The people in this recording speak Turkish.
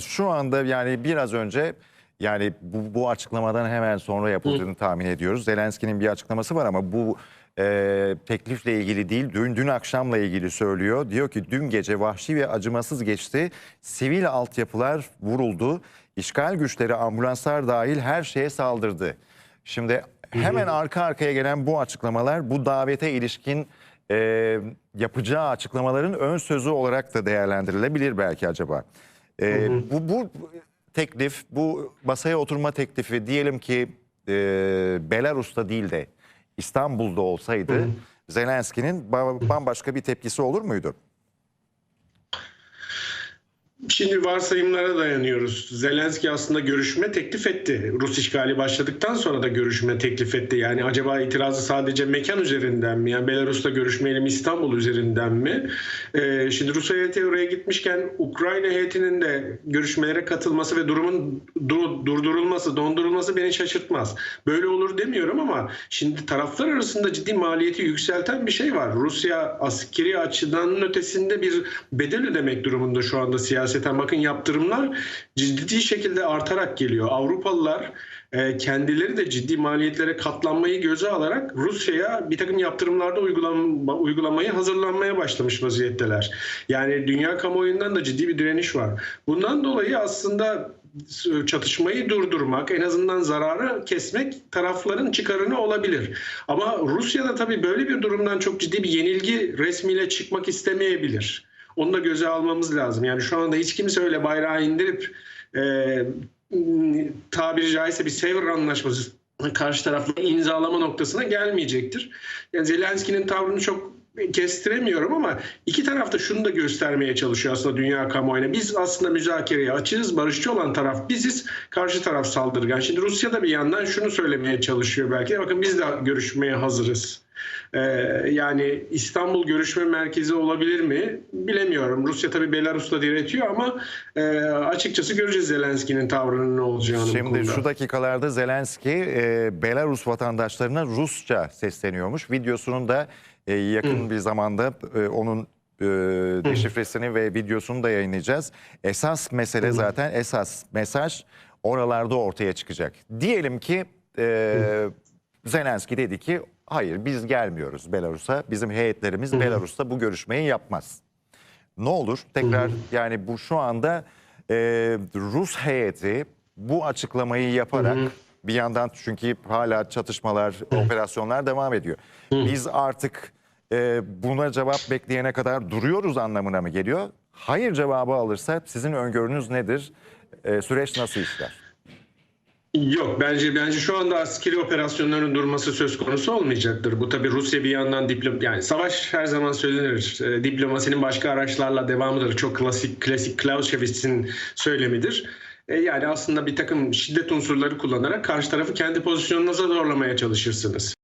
Şu anda yani biraz önce yani bu, bu açıklamadan hemen sonra yapıldığını tahmin ediyoruz. Zelenski'nin bir açıklaması var ama bu e, teklifle ilgili değil, dün, dün akşamla ilgili söylüyor. Diyor ki dün gece vahşi ve acımasız geçti. Sivil altyapılar vuruldu. İşgal güçleri ambulanslar dahil her şeye saldırdı. Şimdi hemen arka arkaya gelen bu açıklamalar bu davete ilişkin e, yapacağı açıklamaların ön sözü olarak da değerlendirilebilir belki acaba. E, bu, bu teklif, bu masaya oturma teklifi diyelim ki e, Belarus'ta değil de İstanbul'da olsaydı Zelenski'nin ba- bambaşka bir tepkisi olur muydu? Şimdi varsayımlara dayanıyoruz. Zelenski aslında görüşme teklif etti. Rus işgali başladıktan sonra da görüşme teklif etti. Yani acaba itirazı sadece mekan üzerinden mi? Yani Belarus'ta görüşmeyelim İstanbul üzerinden mi? Ee, şimdi Rus heyeti oraya gitmişken Ukrayna heyetinin de görüşmelere katılması ve durumun du- durdurulması, dondurulması beni şaşırtmaz. Böyle olur demiyorum ama şimdi taraflar arasında ciddi maliyeti yükselten bir şey var. Rusya askeri açıdan ötesinde bir bedel ödemek durumunda şu anda siyaseten. Bakın yaptırımlar ciddi şekilde artarak geliyor. Avrupalılar e, kendileri de ciddi maliyetlere katlanmayı göze alarak Rusya'ya bir takım yaptırımlarda uygulanma, uygulamayı hazırlanmaya başlamış vaziyetteler. Yani dünya kamuoyundan da ciddi bir direniş var. Bundan dolayı aslında çatışmayı durdurmak, en azından zararı kesmek tarafların çıkarını olabilir. Ama Rusya da tabii böyle bir durumdan çok ciddi bir yenilgi resmiyle çıkmak istemeyebilir. Onu da göze almamız lazım. Yani şu anda hiç kimse öyle bayrağı indirip e, tabiri caizse bir Sevr anlaşması karşı tarafla imzalama noktasına gelmeyecektir. Yani Zelenski'nin tavrını çok kestiremiyorum ama iki taraf da şunu da göstermeye çalışıyor aslında dünya kamuoyuna. Biz aslında müzakereye açığız, barışçı olan taraf biziz, karşı taraf saldırgan. Şimdi Rusya da bir yandan şunu söylemeye çalışıyor belki. Bakın biz de görüşmeye hazırız. Ee, yani İstanbul görüşme merkezi olabilir mi bilemiyorum. Rusya tabii Belarus'ta diretiyor ama e, açıkçası göreceğiz Zelenski'nin tavrının ne olacağını. Şimdi şu dakikalarda Zelenski e, Belarus vatandaşlarına Rusça sesleniyormuş. Videosunun da e, yakın bir zamanda e, onun e, deşifresini ve videosunu da yayınlayacağız. Esas mesele zaten esas mesaj oralarda ortaya çıkacak. Diyelim ki e, Zelenski dedi ki hayır biz gelmiyoruz Belarus'a. Bizim heyetlerimiz Belarus'ta bu görüşmeyi yapmaz. Ne olur? Tekrar yani bu şu anda e, Rus heyeti bu açıklamayı yaparak bir yandan çünkü hala çatışmalar, operasyonlar devam ediyor. Biz artık e, buna cevap bekleyene kadar duruyoruz anlamına mı geliyor? Hayır cevabı alırsa sizin öngörünüz nedir? E, süreç nasıl işler? Yok bence bence şu anda askeri operasyonların durması söz konusu olmayacaktır. Bu tabii Rusya bir yandan diplom yani savaş her zaman söylenir. E, diplomasinin başka araçlarla devamıdır. Çok klasik klasik Clausewitz'in söylemidir. E, yani aslında bir takım şiddet unsurları kullanarak karşı tarafı kendi pozisyonunuza zorlamaya çalışırsınız.